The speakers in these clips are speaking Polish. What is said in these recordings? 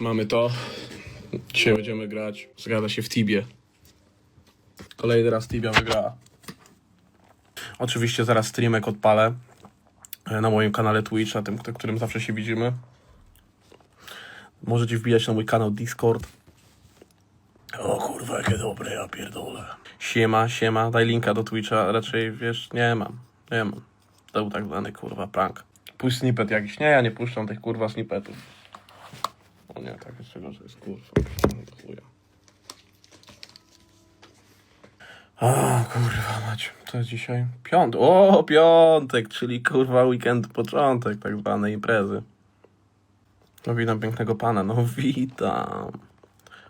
Mamy to. Dzisiaj będziemy grać. Zgada się w Tibie. Kolejny raz Tibia wygrała. Oczywiście zaraz streamek odpalę e, na moim kanale Twitch, na tym, którym zawsze się widzimy. Możecie wbijać na mój kanał Discord. O kurwa, jakie dobre, ja pierdolę. Siema, siema, daj linka do Twitcha, raczej wiesz, nie mam, nie mam. To był tak zwany kurwa prank. Puść snippet jakiś, nie, ja nie puszczam tych kurwa snippetów. Nie, tak jest czego, że jest kurwa, chuja. A kurwa mać, to jest dzisiaj piątek, o piątek, czyli kurwa weekend, początek tak zwanej imprezy. No witam pięknego pana, no witam.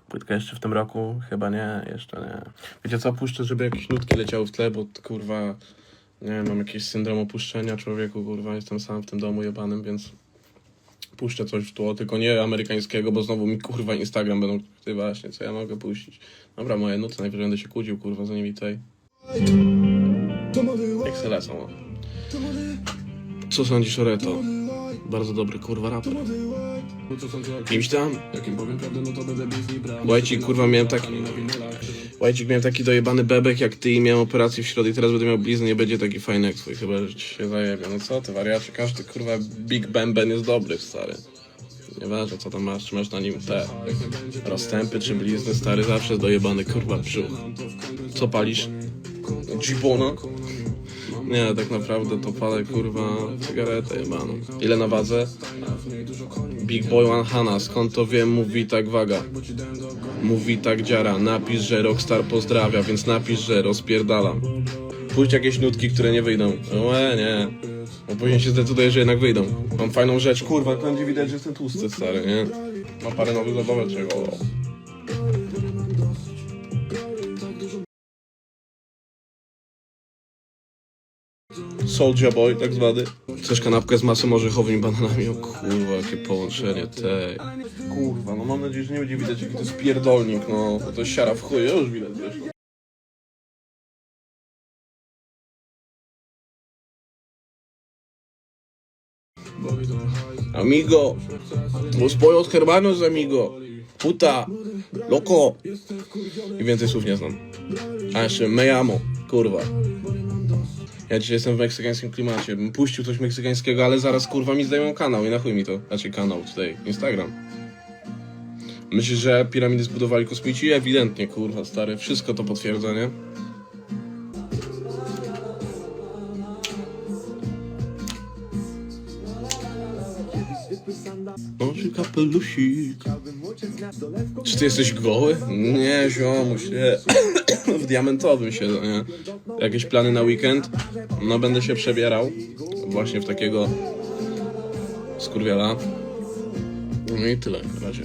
Płytka jeszcze w tym roku? Chyba nie, jeszcze nie. Wiecie co, puszczę, żeby jakieś nutki leciały w tle, bo kurwa, nie wiem, mam jakiś syndrom opuszczenia człowieku, kurwa, jestem sam w tym domu jebanym, więc puszczę coś w tło, tylko nie amerykańskiego, bo znowu mi kurwa Instagram będą, ty właśnie, co ja mogę puścić. Dobra, moje nuty, najwyżej będę się kłócił, kurwa, za nimi tutaj. Lecą, o. Co sądzisz o Reto? Bardzo dobry, kurwa, raper. Kimś tam? Łajcik, kurwa, miałem taki... Łajcik, miałem taki dojebany bebek jak ty i miałem operację w środę i teraz będę miał bliznę, nie będzie taki fajny jak twój, chyba, że ci się zajebie. No co ty, wariacie, każdy, kurwa, Big Bemben jest dobry, stary. Nieważne, co tam masz, czy masz na nim te rozstępy, czy blizny, stary, zawsze jest dojebany, kurwa, brzuch. Co palisz? Gibona? Nie, tak naprawdę to palę, kurwa, cygaretę jebaną. Ile na wadze? Big Boy One Hanna, skąd to wiem, mówi tak waga. Mówi tak dziara, napisz, że Rockstar pozdrawia, więc napisz, że rozpierdalam. Pójdź jakieś nutki, które nie wyjdą. Łe, nie. Bo później się zdecyduje, że jednak wyjdą. Mam fajną rzecz, kurwa, będzie widać, że jestem tłusty, stary, nie? Mam parę nowych zabaweczek, o. Soulja Boy, tak zwany. Chcesz kanapkę z masą orzechową i bananami? O kurwa, jakie połączenie, tej. Kurwa, no mam nadzieję, że nie będzie widać, jaki to jest pierdolnik, no. To jest siara w chuj, już widać, wiesz. Amigo, los pollos hermanos, amigo. Puta, loco. I więcej słów nie znam. A jeszcze me amo, kurwa. Ja dzisiaj jestem w meksykańskim klimacie. Bym puścił coś meksykańskiego, ale zaraz kurwa mi zdejmą kanał i na chuj mi to. Znaczy kanał tutaj, Instagram. Myślisz, że piramidy zbudowali kosmici? Ewidentnie, kurwa, stary. Wszystko to potwierdza, nie? Noży kapelusik. Czy ty jesteś goły? Nie, ziomuś, nie. w diamentowym siedzę, nie? Jakieś plany na weekend? No będę się przebierał właśnie w takiego skurwiela. No i tyle na razie.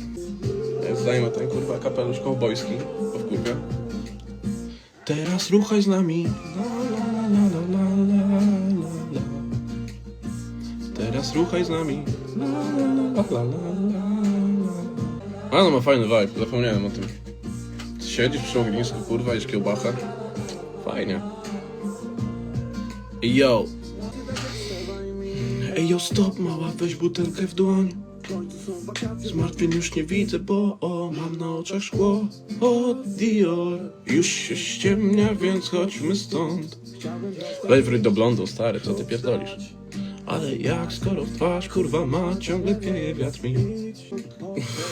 Zdajmy ten kurwa kapelusz kowbojski, kurwie. Teraz ruchaj z nami. La, la, la, la, la, la, la. Teraz ruchaj z nami. La, la, la, la, la, la. A no ma fajny vibe, zapomniałem o tym. Siedzisz przy ognisku, kurwa, jesz kiełbachę. Fajnie. Yo. Ej, yo, stop, mała, weź butelkę w dłoń. Zmartwień już nie widzę, bo o, mam na oczach szkło. O, Dior, już się ściemnia, więc chodźmy stąd. Wróć do blondu, stary, co ty pierdolisz? Ale jak, skoro twarz, kurwa, ma, ciągle wieje wiatr mi.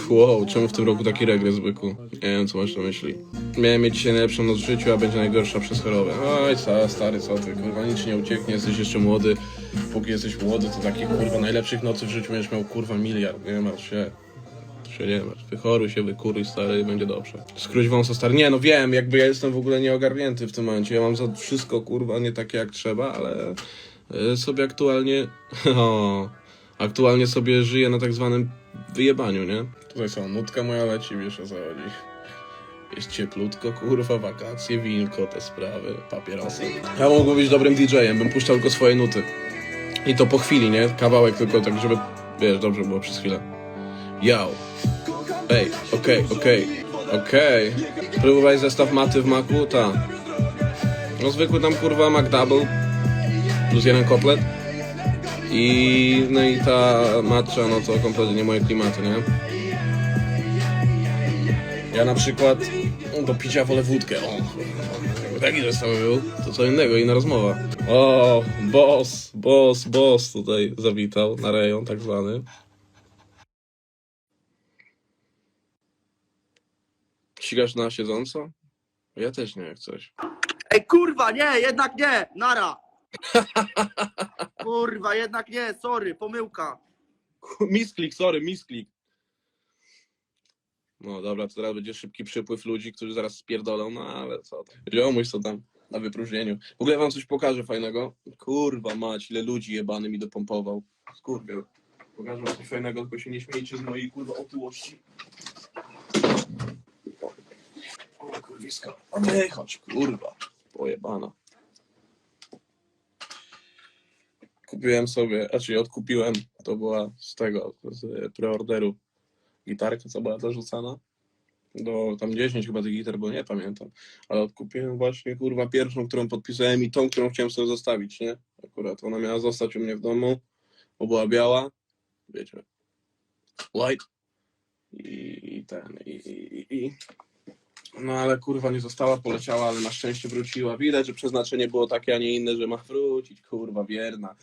Wow, czemu w tym roku taki regres, byku? Nie wiem, co masz na myśli. Miałem mieć dzisiaj najlepszą noc w życiu, a będzie najgorsza przez chorobę. Oj, co, stary, co ty, kurwa, nic nie ucieknie, jesteś jeszcze młody. Póki jesteś młody, to takich, kurwa, najlepszych nocy w życiu będziesz miał, kurwa, miliard. Nie martw się. Się nie martw. Wychoruj się, wykuruj, stary, i będzie dobrze. Skróć wąsa, stary. Nie, no wiem, jakby ja jestem w ogóle nieogarnięty w tym momencie. Ja mam za wszystko, kurwa, nie takie jak trzeba, ale sobie aktualnie... O, aktualnie sobie żyję na tak zwanym wyjebaniu, nie? Tutaj są, nutka moja leci, wiesz o co chodzi. Jest cieplutko, kurwa, wakacje, winko, te sprawy, papierosy. Ja mógłbym być dobrym DJ-em, bym puszczał tylko swoje nuty. I to po chwili, nie? Kawałek tylko tak, żeby, wiesz, dobrze było przez chwilę. Yo. Ej, okej, okej, okej. Próbowałeś zestaw maty w maku? Ta. No zwykły tam, kurwa, McDouble. Plus jeden kotlet. I no i ta matcha, no to kompletnie nie moje klimaty, nie? Ja na przykład no, do picia wolę wódkę. O, jakby taki zestaw był, to co innego, inna rozmowa. O, boss, boss, boss tutaj zawitał na rejon tak zwany. Ścigasz na siedząco? Ja też nie, jak coś. Ej, kurwa, nie, jednak nie, nara. Kurwa, jednak nie, sorry, pomyłka. Misklik, sorry, misklik. No dobra, to teraz będzie szybki przypływ ludzi, którzy zaraz spierdolą, no ale co tam. Ziomuś co tam na wypróżnieniu. W ogóle wam coś pokażę fajnego. Kurwa mać, ile ludzi jebany mi dopompował. Skurwiel. Pokażę wam coś fajnego, tylko się nie śmiejcie z mojej kurwa otyłości. O kurwisko. O nie, chodź, kurwa. Pojebana. Kupiłem sobie, znaczy odkupiłem, to była z tego, z preorderu gitarka, co była dorzucana. Do tam 10 chyba tych gitar, bo nie pamiętam. Ale odkupiłem właśnie kurwa pierwszą, którą podpisałem i tą, którą chciałem sobie zostawić, nie? Akurat ona miała zostać u mnie w domu, bo była biała, wiecie, white i ten, i, i, i no ale kurwa nie została, poleciała, ale na szczęście wróciła. Widać, że przeznaczenie było takie, a nie inne, że ma wrócić, kurwa, wierna.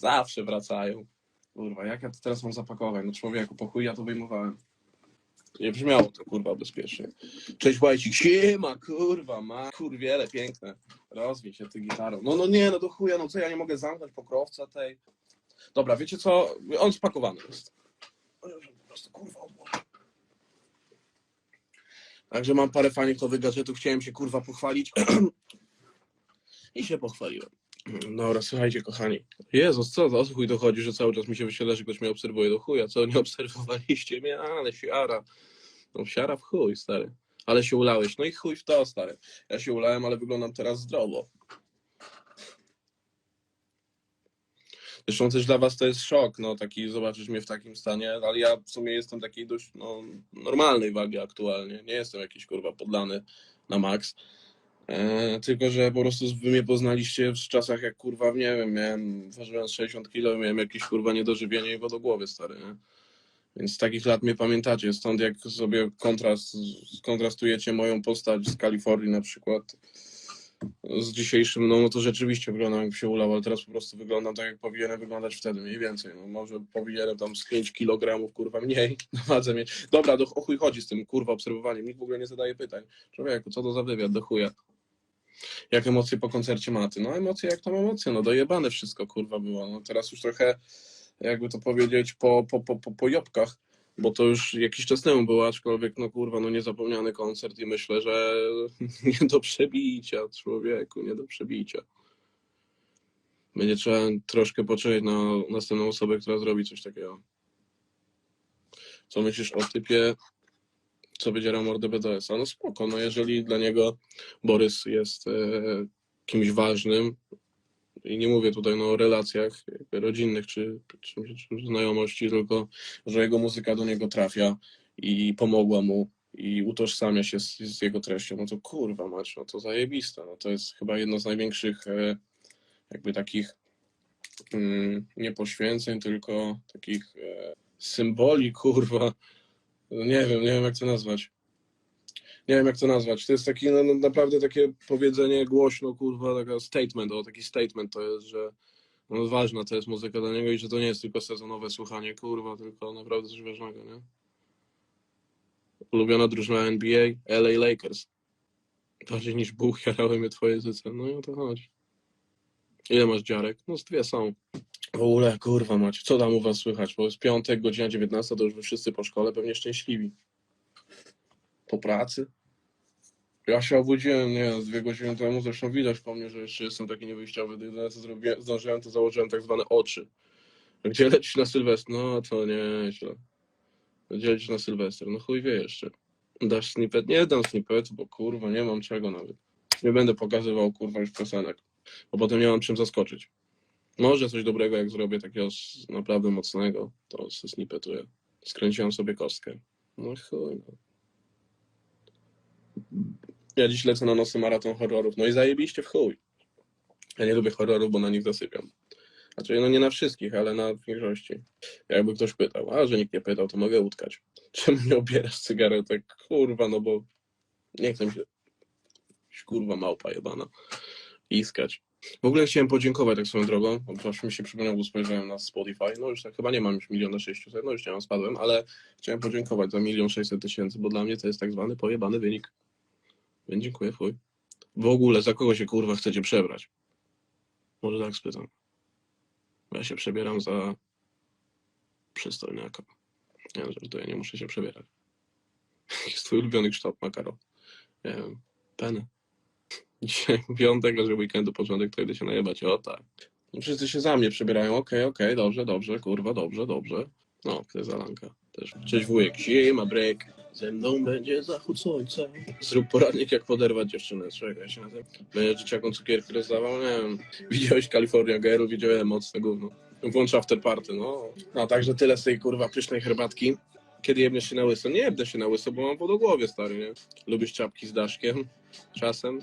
Zawsze wracają. Kurwa, jak ja to teraz mam zapakować? No człowieku, po chuj ja to wyjmowałem. Nie brzmiało to, kurwa, bezpiecznie. Cześć, Łajcik, siema, kurwa, ma, kurwiele, piękne. Rozwij się ty gitarą. No, no nie, no do chuja, no co, ja nie mogę zamknąć pokrowca tej. Dobra, wiecie co? On spakowany jest. O, po prostu, kurwa. Także mam parę fajnych nowych gadżetów, chciałem się, kurwa, pochwalić. I się pochwaliłem. Dobra, słuchajcie, kochani. Jezus, co, o co chuj to chodzi, że cały czas mi się wyświetla, że ktoś mnie obserwuje do chuja, co, nie obserwowaliście mnie, ale siara. No siara w chuj, stary. Ale się ulałeś, no i chuj w to, stary. Ja się ulałem, ale wyglądam teraz zdrowo. Zresztą też dla was to jest szok, no taki zobaczysz mnie w takim stanie, ale ja w sumie jestem takiej dość no, normalnej wagi aktualnie. Nie jestem jakiś kurwa podlany na maks. E, tylko, że po prostu wy mnie poznaliście w czasach jak kurwa, nie wiem, miałem, ważyłem 60 kg, miałem jakieś kurwa niedożywienie i wodogłowy stary, nie? Więc z takich lat mnie pamiętacie, stąd jak sobie kontrast, skontrastujecie moją postać z Kalifornii na przykład z dzisiejszym, no, no to rzeczywiście wyglądam jak się ulał, ale teraz po prostu wyglądam tak jak powinienem wyglądać wtedy, mniej więcej, no może powinienem tam z 5 kg kurwa mniej na wadze mieć. Dobra, do o chuj chodzi z tym kurwa obserwowaniem, nikt w ogóle nie zadaje pytań. Człowieku, co to za wywiad, do chuja. Jak emocje po koncercie Maty? No emocje jak tam emocje, no dojebane wszystko kurwa było. No teraz już trochę, jakby to powiedzieć, po, po, po, po, po jobkach, bo to już jakiś czas temu było, aczkolwiek no kurwa, no niezapomniany koncert i myślę, że nie do przebicia, człowieku, nie do przebicia. Będzie trzeba troszkę poczekać na następną osobę, która zrobi coś takiego. Co myślisz o typie, co wydziera mordę BDS-a? No spoko, no jeżeli dla niego Borys jest e, kimś ważnym, i nie mówię tutaj no, o relacjach rodzinnych czy, czy, czy znajomości, tylko że jego muzyka do niego trafia i pomogła mu i utożsamia się z, z jego treścią, no to kurwa mać, no to zajebiste. No to jest chyba jedno z największych e, jakby takich mm, nie poświęceń, tylko takich e, symboli, kurwa. Nie wiem, nie wiem jak to nazwać. Nie wiem jak to nazwać. To jest taki no, no, naprawdę takie powiedzenie głośno, kurwa, taka statement, o taki statement to jest, że no, ważna to jest muzyka dla niego i że to nie jest tylko sezonowe słuchanie, kurwa, tylko naprawdę coś ważnego, nie? Ulubiona drużyna NBA, LA Lakers. Bardziej niż Bóg jarały mnie twoje zyce. No i o to chodzi. Ile masz dziarek? No z dwie są. W ogóle, kurwa macie, co tam u was słychać? Bo jest piątek, godzina 19, to już wy wszyscy po szkole pewnie szczęśliwi. Po pracy. Ja się obudziłem, nie z dwie godziny temu, zresztą widać po mnie, że jeszcze jestem taki niewyjściowy, jedyne co zrobiłem, zdążyłem, to założyłem tak zwane oczy. Gdzie lecisz na Sylwester? No to nieźle. Gdzie lecisz na Sylwester? No chuj wie jeszcze. Dasz snippet? Nie dam snippetu, bo kurwa, nie mam czego nawet. Nie będę pokazywał kurwa już piosenek, bo potem nie mam czym zaskoczyć. Może coś dobrego jak zrobię takiego naprawdę mocnego, to se snippetuję. Skręciłem sobie kostkę. No chuj, no. Ja dziś lecę na nosy maraton horrorów. No i zajebiście w chuj. Ja nie lubię horrorów, bo na nich zasypiam. Znaczy, no nie na wszystkich, ale na większości. Jakby ktoś pytał, a że nikt nie pytał, to mogę utkać. Czemu nie obierasz cygaretek? Kurwa, no bo nie chcę się kurwa małpa jebana iskać. W ogóle chciałem podziękować tak swoją drogą, właśnie mi się przypomniał, bo spojrzałem na Spotify, no już tak chyba nie mam już miliona sześciuset, no już nie mam, spadłem, ale chciałem podziękować za milion sześćset tysięcy, bo dla mnie to jest tak zwany pojebany wynik. Więc dziękuję, fuj. W ogóle za kogo się kurwa chcecie przebrać? Może tak spytam. Ja się przebieram za przystojniaka. Nie wiem, żartuję, nie muszę się przebierać. Jest twój ulubiony kształt makaro? Nie wiem. Dzisiaj piątek, a że weekendu początek, to idę się najebać. O tak. No wszyscy się za mnie przebierają. Okej, okej, dobrze, dobrze, kurwa, dobrze, dobrze. No, to jest Alanka też. Cześć wujek, siema break. Ze mną będzie zachód słońca. Zrób poradnik, jak poderwać dziewczynę. Czekaj się na tym. Będzie dzieciakom cukierki rozdawał? Nie wiem. Widziałeś California Girl? Widziałem mocne gówno. Włącz after party, no. No, także tyle z tej kurwa pysznej herbatki. Kiedy jebniesz się na łyso? Nie jebnę się na łyso, bo mam wodogłowie, stary, nie? Lubisz czapki z daszkiem? Czasem?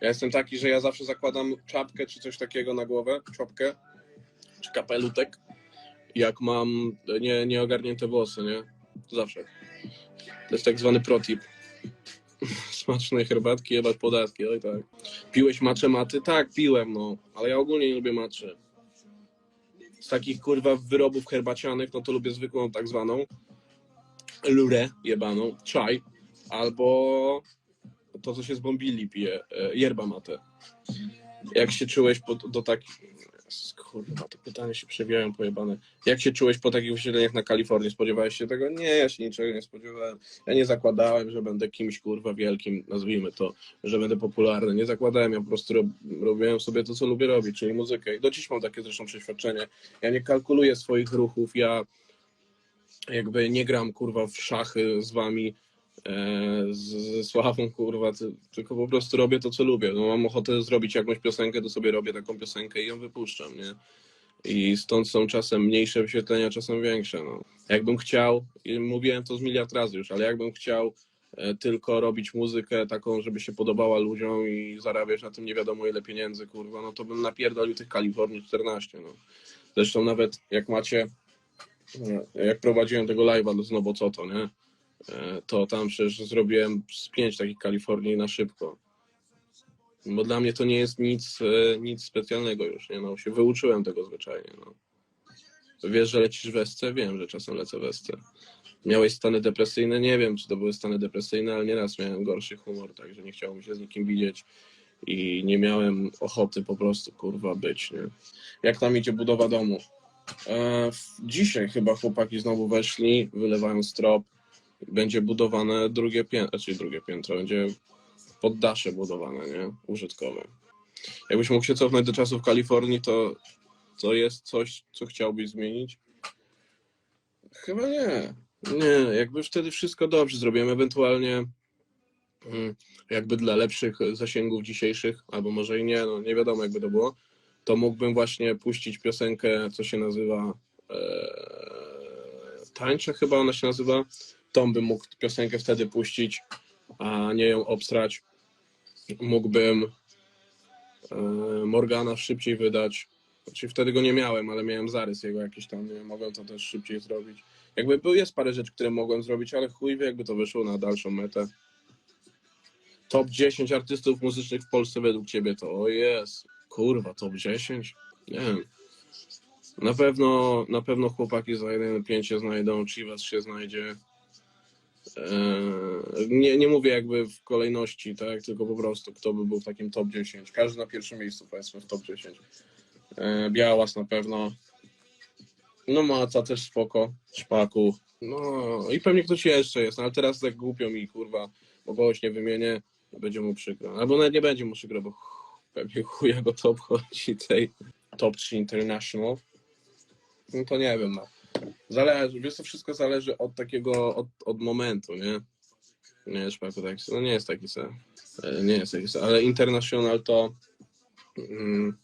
Ja jestem taki, że ja zawsze zakładam czapkę czy coś takiego na głowę, czopkę, czy kapelutek, jak mam nie, nieogarnięte włosy, nie? To zawsze. To jest tak zwany protip. Smacznej herbatki, jebać podatki, oj tak. Piłeś macze maty? Tak, piłem, no. Ale ja ogólnie nie lubię maczy. Z takich kurwa wyrobów herbacianych, no to lubię zwykłą tak zwaną lurę jebaną, czaj, albo to, co się z bombili pije, e, yerba mate. Jak się czułeś po, do takich... Kurwa, te pytania się przewijają pojebane. Jak się czułeś po takich wysiedleniach na Kalifornii? Spodziewałeś się tego? Nie, ja się niczego nie spodziewałem. Ja nie zakładałem, że będę kimś, kurwa, wielkim, nazwijmy to, że będę popularny. Nie zakładałem, ja po prostu rob, robiłem sobie to, co lubię robić, czyli muzykę. I do dziś mam takie zresztą przeświadczenie. Ja nie kalkuluję swoich ruchów, ja jakby nie gram, kurwa, w szachy z wami, ze Sławą, kurwa, ty, tylko po prostu robię to, co lubię. No, mam ochotę zrobić jakąś piosenkę, to sobie robię taką piosenkę i ją wypuszczam, nie? I stąd są czasem mniejsze wyświetlenia, czasem większe. No. Jakbym chciał, mówiłem to z miliard razy już, ale jakbym chciał e, tylko robić muzykę taką, żeby się podobała ludziom i zarabiać na tym nie wiadomo ile pieniędzy, kurwa, no to bym napierdolił tych Kalifornii 14, no. Zresztą nawet jak macie, e, jak prowadziłem tego live'a Nobo Co to, nie? E, to tam przecież zrobiłem z pięć takich Kalifornii na szybko. Bo dla mnie to nie jest nic, e, nic specjalnego już, nie no, się wyuczyłem tego zwyczajnie, no. Wiesz, że lecisz w esce? Wiem, że czasem lecę w esce. Miałeś stany depresyjne? Nie wiem, czy to były stany depresyjne, ale nieraz miałem gorszy humor, także nie chciało mi się z nikim widzieć i nie miałem ochoty po prostu, kurwa, być, nie? Jak tam idzie budowa domu? E, dzisiaj chyba chłopaki znowu weszli, wylewają strop, będzie budowane drugie piętro, czyli drugie piętro, będzie poddasze budowane, nie? Użytkowe. Jakbyś mógł się cofnąć do czasów Kalifornii, to to jest coś, co chciałbyś zmienić? Chyba nie. Nie, jakby wtedy wszystko dobrze zrobiłem, ewentualnie mm, jakby dla lepszych zasięgów dzisiejszych, albo może i nie, no nie wiadomo jakby to było, to mógłbym właśnie puścić piosenkę, co się nazywa e, chyba ona się nazywa, tą bym mógł piosenkę wtedy puścić, a nie ją obstrać. Mógłbym e, Morgana szybciej wydać. Znaczy wtedy go nie miałem, ale miałem zarys jego jakiś tam, nie mogłem to też szybciej zrobić. Jakby był, jest parę rzeczy, które mogłem zrobić, ale chuj wie, jakby to wyszło na dalszą metę. Top 10 artystów muzycznych w Polsce według ciebie to, o jest, kurwa, top 10? Nie wiem. Na pewno, na pewno chłopaki za 1.5 się znajdą, Chivas się znajdzie. Eee, Nie, nie mówię jakby w kolejności, tak, tylko po prostu kto by był w takim top 10. Każdy na pierwszym miejscu powiedzmy w top 10. Eee, Białas na pewno. No Maca też spoko, Szpaku. No i pewnie ktoś jeszcze jest, no, ale teraz tak głupio mi kurwa, bo kogoś nie wymienię, będzie mu przykro. Albo nawet nie będzie mu przykro, bo pewnie chuja go to obchodzi tej top 3 international. No to nie wiem, no. Zależy, wiesz, to wszystko zależy od takiego, od, od momentu, nie? Nie, Szpaku, tak, no nie jest taki se, e, nie jest taki se, ale international to mm,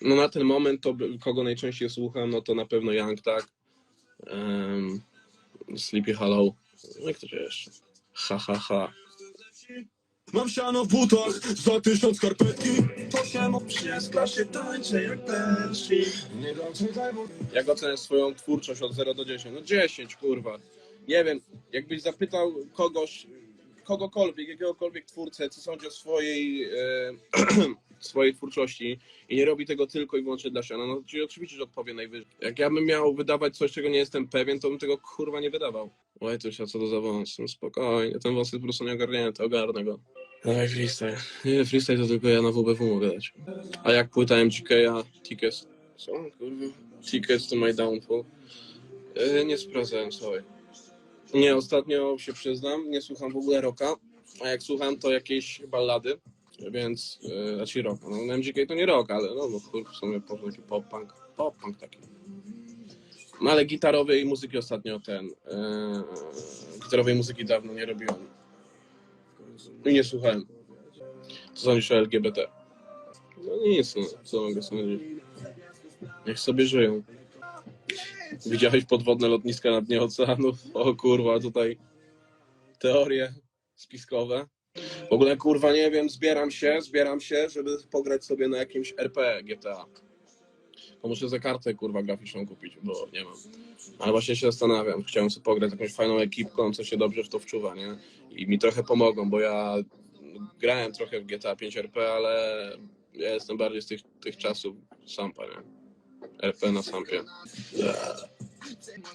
no na ten moment to kogo najczęściej słucham, no to na pewno Young, tak? Um, Sleepy Hollow, no i kto jeszcze? Ha, ha, ha. Mam siano w butach za tysiąc skarpetki To się mu przez klasie tańczę jak persi. Nie mu. Jak oceniasz swoją twórczość od 0 do 10? No 10, kurwa. Nie wiem, jakbyś zapytał kogoś, kogokolwiek, jakiegokolwiek twórcę, co sądzi o swojej, e, swojej twórczości i nie robi tego tylko i wyłącznie dla siana, no to oczywiście, że odpowie najwyżej. Jak ja bym miał wydawać coś, czego nie jestem pewien, to bym tego kurwa nie wydawał. Oj, to się co to za wąs? No spokojnie, ten wąs jest po prostu nieogarnięty, ogarnę go. Dawaj freestyle. Nie, freestyle to tylko ja na WBW mogę dać. A jak płyta MGK, Tickets, co kurwa? Tickets to my downfall. Yy, nie sprawdzałem, sorry. Nie, ostatnio się przyznam, nie słucham w ogóle rocka, a jak słucham to jakieś ballady, więc, yy, znaczy rock, no MGK to nie rock, ale no, no kur, w sumie pop, taki pop-punk, pop-punk taki. No ale gitarowej muzyki ostatnio ten, yy, gitarowej muzyki dawno nie robiłem. I nie słuchałem. Co sądzisz o LGBT? No nic, no, co mogę sądzić. Niech sobie żyją. Widziałeś podwodne lotniska na dnie oceanów? O kurwa, tutaj teorie spiskowe. W ogóle kurwa nie wiem, zbieram się, zbieram się, żeby pograć sobie na jakimś RP GTA. To muszę za kartę kurwa graficzną kupić, bo nie mam. Ale właśnie się zastanawiam, chciałem sobie pograć z jakąś fajną ekipką, co się dobrze w to wczuwa, nie? I mi trochę pomogą, bo ja grałem trochę w GTA 5 RP, ale ja jestem bardziej z tych, tych czasów Sampa, nie? RP na Sampie.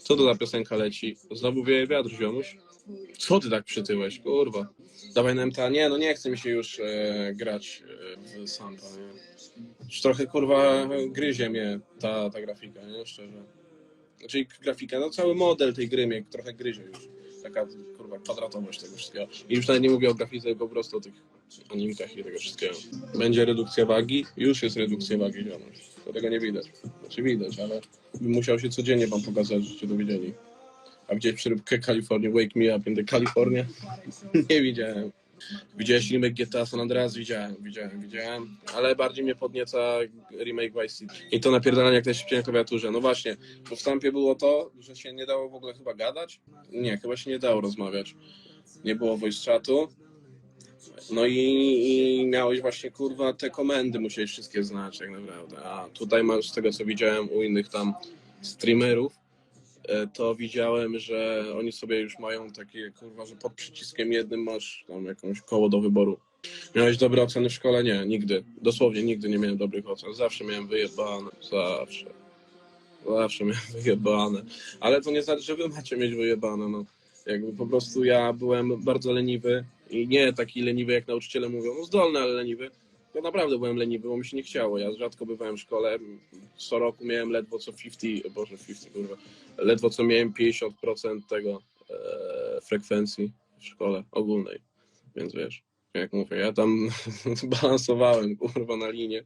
Co to za piosenka leci? Znowu wieje wiatr, ziomuś? Co ty tak przytyłeś, kurwa? Dawaj na MTA. Nie, no nie chce mi się już e, grać e, w Sampa, nie? Już trochę, kurwa, gryzie mnie ta, ta grafika, nie? Szczerze. Znaczy grafika, no cały model tej gry mnie trochę gryzie już. Taka, kurwa, kwadratowość tego wszystkiego. I już nawet nie mówię o grafice, po prostu o tych animkach i tego wszystkiego. Będzie redukcja wagi? Już jest redukcja wagi, ziomuś. To tego nie widać. Znaczy widać, ale musiał się codziennie wam pokazać, żeście to widzieli. A gdzieś przyróbkę Kalifornii, Wake Me Up in the California? nie widziałem. Widziałeś remake GTA San Andreas? Widziałem, widziałem, widziałem. Ale bardziej mnie podnieca remake Vice City. I to napierdalanie jak najszybciej na klawiaturze. No właśnie, bo w było to, że się nie dało w ogóle chyba gadać? Nie, chyba się nie dało rozmawiać. Nie było voice chatu. No i, i miałeś właśnie, kurwa, te komendy musiałeś wszystkie znać tak naprawdę. A tutaj masz, z tego co widziałem u innych tam streamerów, e, to widziałem, że oni sobie już mają takie, kurwa, że pod przyciskiem jednym masz tam jakąś koło do wyboru. Miałeś dobre oceny w szkole? Nie, nigdy. Dosłownie nigdy nie miałem dobrych ocen. Zawsze miałem wyjebane. Zawsze. Zawsze miałem wyjebane. Ale to nie znaczy, że wy macie mieć wyjebane, no. Jakby po prostu ja byłem bardzo leniwy i nie taki leniwy, jak nauczyciele mówią, no zdolny, ale leniwy. To naprawdę byłem leniwy, bo mi się nie chciało. Ja rzadko bywałem w szkole. Co roku miałem ledwo co 50, boże 50, kurwa. Ledwo co miałem 50% tego e, frekwencji w szkole ogólnej. Więc wiesz, jak mówię, ja tam balansowałem, kurwa, na linie.